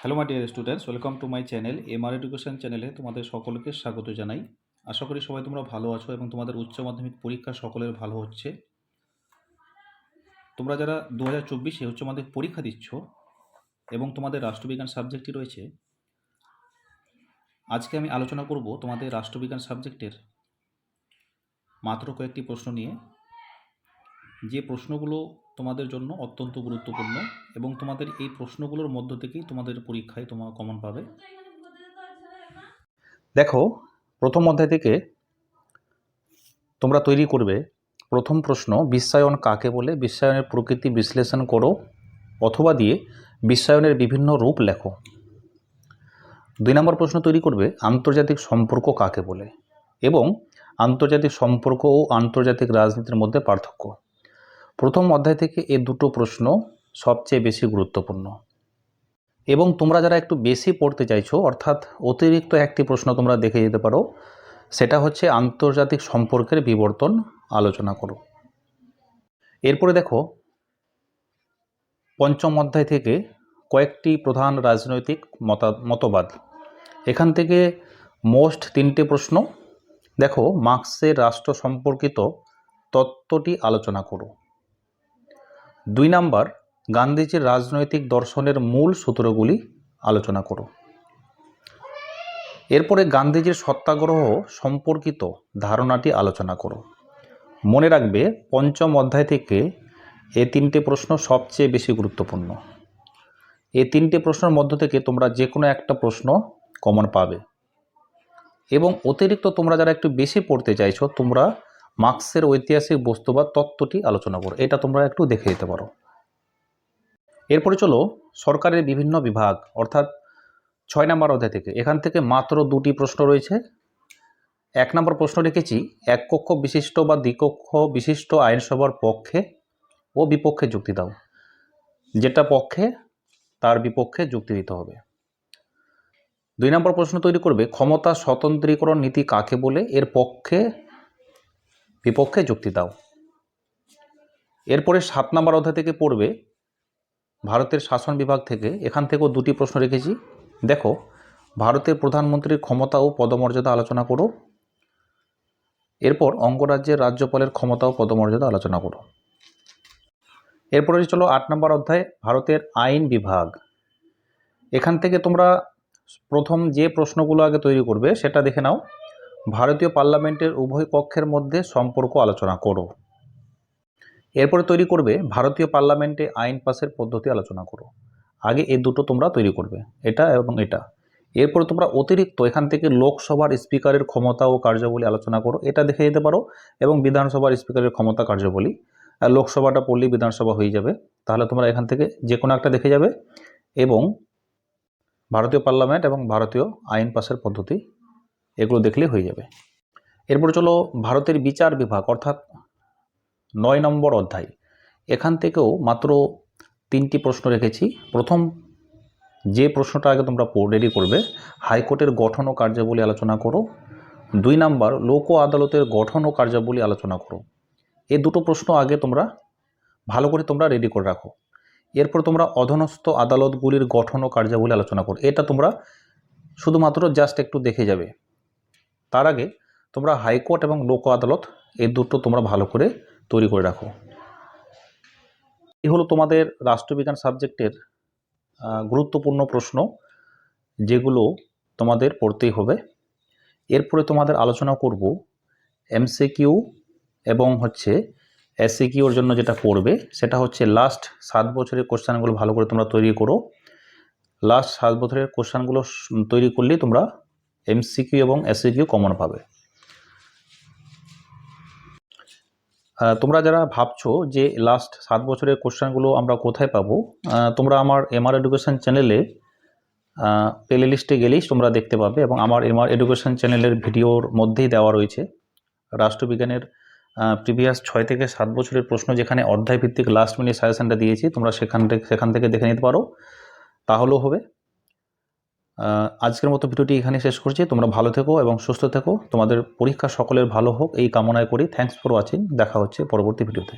Hello my dear students welcome to my channel MR education চ্যানেলে তোমাদের সকলকে স্বাগত জানাই। আশা করি সবাই তোমরা ভালো আছো এবং তোমাদের উচ্চ মাধ্যমিক পরীক্ষা সকলের ভালো হচ্ছে। তোমরা যারা দু হাজার চব্বিশে উচ্চ মাধ্যমিক পরীক্ষা দিচ্ছ এবং তোমাদের রাষ্ট্রবিজ্ঞান সাবজেক্টটি রয়েছে, আজকে আমি আলোচনা করব তোমাদের রাষ্ট্রবিজ্ঞান সাবজেক্টের মাত্র কয়েকটি প্রশ্ন নিয়ে। যে প্রশ্নগুলো তোমাদের জন্য অত্যন্ত গুরুত্বপূর্ণ এবং তোমাদের এই প্রশ্নগুলোর মধ্য থেকেই তোমাদের পরীক্ষায় তোমার কমন পাবে। দেখো, প্রথম অধ্যায় থেকে তোমরা তৈরি করবে প্রথম প্রশ্ন, বিশ্বায়ন কাকে বলে? বিশ্বায়নের প্রকৃতি বিশ্লেষণ করো অথবা দিয়ে বিশ্বায়নের বিভিন্ন রূপ লেখো। দুই নম্বর প্রশ্ন তৈরি করবে, আন্তর্জাতিক সম্পর্ক কাকে বলে? এবং আন্তর্জাতিক সম্পর্ক ও আন্তর্জাতিক রাজনীতির মধ্যে পার্থক্য। প্রথম অধ্যায় থেকে এ দুটো প্রশ্ন সবচেয়ে বেশি গুরুত্বপূর্ণ। এবং তোমরা যারা একটু বেশি পড়তে চাইছো, অর্থাৎ অতিরিক্ত একটি প্রশ্ন তোমরা দেখে যেতে পারো, সেটা হচ্ছে আন্তর্জাতিক সম্পর্কের বিবর্তন আলোচনা করো। এরপরে দেখো, পঞ্চম অধ্যায় থেকে কয়েকটি প্রধান রাজনৈতিক মতা, মতবাদ। এখান থেকে মোস্ট তিনটে প্রশ্ন। দেখো, মার্ক্সের রাষ্ট্র সম্পর্কিত তত্ত্বটি আলোচনা করো। দুই নাম্বার, গান্ধীজির রাজনৈতিক দর্শনের মূল সূত্রগুলি আলোচনা করো। এরপরে গান্ধীজির সত্যাগ্রহ সম্পর্কিত ধারণাটি আলোচনা করো। মনে রাখবে, পঞ্চম অধ্যায় থেকে এ তিনটে প্রশ্ন সবচেয়ে বেশি গুরুত্বপূর্ণ। এই তিনটে প্রশ্নের মধ্য থেকে তোমরা যে কোনো একটা প্রশ্ন কমন পাবে। এবং অতিরিক্ত তোমরা যারা একটু বেশি পড়তে চাইছো, তোমরা মার্ক্সের ঐতিহাসিক বস্তুবাদ তত্ত্বটি আলোচনা করো। এটা তোমরা একটু দেখে যেতে পারো। এরপরে চলো সরকারের বিভিন্ন বিভাগ, অর্থাৎ ছয় নম্বর অধ্যায় থেকে। এখান থেকে মাত্র দুটি প্রশ্ন রয়েছে। এক নম্বর প্রশ্ন রেখেছি, এক কক্ষ বিশিষ্ট বা দ্বিকক্ষ বিশিষ্ট আইনসভার পক্ষে ও বিপক্ষে যুক্তি দাও। যেটা পক্ষে, তার বিপক্ষে যুক্তি দিতে হবে। দুই নম্বর প্রশ্ন তৈরি করবে, ক্ষমতা স্বতন্ত্রীকরণ নীতি কাকে বলে? এর পক্ষে বিপক্ষে যুক্তি দাও। এরপরে সাত নম্বর অধ্যায় থেকে পড়বে, ভারতের শাসন বিভাগ থেকে। এখান থেকেও দুটি প্রশ্ন রেখেছি। দেখো, ভারতের প্রধানমন্ত্রীর ক্ষমতা ও পদমর্যাদা আলোচনা করো। এরপর অঙ্গরাজ্যের রাজ্যপালের ক্ষমতা ও পদমর্যাদা আলোচনা করো। এরপরে চলো আট নম্বর অধ্যায়, ভারতের আইন বিভাগ। এখান থেকে তোমরা প্রথম যে প্রশ্নগুলো আগে তৈরি করবে, সেটা দেখে নাও। ভারতীয় পার্লামেন্টের উভয় কক্ষের মধ্যে সম্পর্ক আলোচনা করো। এরপরে তৈরি করবে ভারতীয় পার্লামেন্টে আইন পাসের পদ্ধতি আলোচনা করো। আগে এই দুটো তোমরা তৈরি করবে, এটা এবং এটা। এরপরে তোমরা অতিরিক্ত এখান থেকে লোকসভার স্পিকারের ক্ষমতা ও কার্যাবলী আলোচনা করো, এটা দেখে যেতে পারো এবং বিধানসভার স্পিকারের ক্ষমতা কার্যাবলী। লোকসভাটা পড়লেই বিধানসভা হয়ে যাবে, তাহলে তোমরা এখান থেকে যে কোনো একটা দেখে যাবে। এবং ভারতীয় পার্লামেন্ট এবং ভারতীয় আইন পাসের পদ্ধতি এগুলো দেখলে হয়ে যাবে। এরপর চলো ভারতের বিচার বিভাগ, অর্থাৎ নয় নম্বর অধ্যায়। এখান থেকেও মাত্র তিনটি প্রশ্ন রেখেছি। প্রথম, যে প্রশ্নটা আগে তোমরা রেডি করবে, হাইকোর্টের গঠন ও কার্যাবলী আলোচনা করো। দুই নাম্বার, লোক আদালতের গঠন ও কার্যাবলী আলোচনা করো। এই দুটো প্রশ্ন আগে তোমরা ভালো করে তোমরা রেডি করে রাখো। এরপর তোমরা অধনস্থ আদালতগুলির গঠন ও কার্যাবলী আলোচনা করো। এটা তোমরা শুধুমাত্র জাস্ট একটু দেখে যাবে। তার আগে তোমরা হাইকোর্ট এবং লোক আদালত এই দুটো তোমরা ভালো করে তৈরি করে রাখো। এই হলো তোমাদের রাষ্ট্রবিজ্ঞান সাবজেক্টের গুরুত্বপূর্ণ প্রশ্ন যেগুলো তোমাদের পড়তেই হবে। এরপরে তোমাদের আলোচনা করব এমসিকিউ এবং হচ্ছে এসিকিউর জন্য যেটা পড়বে, সেটা হচ্ছে লাস্ট সাত বছরের কোশ্চানগুলো ভালো করে তোমরা তৈরি করো। লাস্ট সাত বছরের কোশ্চানগুলো তৈরি করলেই তোমরা এমসিকিউ এবং এসিকিউ কমন পাবে। তোমরা যারা ভাবছ যে লাস্ট সাত বছরের কোশ্চেনগুলো আমরা কোথায় পাবো তোমরা আমার এমআর এডুকেশন চ্যানেলে প্লে লিস্টে গেলেই তোমরা দেখতে পাবে এবং আমার এমআর এডুকেশন চ্যানেলের ভিডিওর মধ্যেই দেওয়া রয়েছে। রাষ্ট্রবিজ্ঞানের প্রিভিয়াস ছয় থেকে সাত বছরের প্রশ্ন যেখানে অধ্যায় ভিত্তিক লাস্ট মিনিট সাজেশনটা দিয়েছি, তোমরা সেখান থেকে সেখান থেকে দেখে নিতে পারো। তাহলেও হবে। আজকের মতো ভিডিওটি এখানে শেষ করছি। তোমরা ভালো থেকো এবং সুস্থ থেকো। তোমাদের পরীক্ষা সকলের ভালো হোক। এই কামনায় করি। থ্যাংকস ফর ওয়াচিং দেখা হচ্ছে পরবর্তী ভিডিওতে।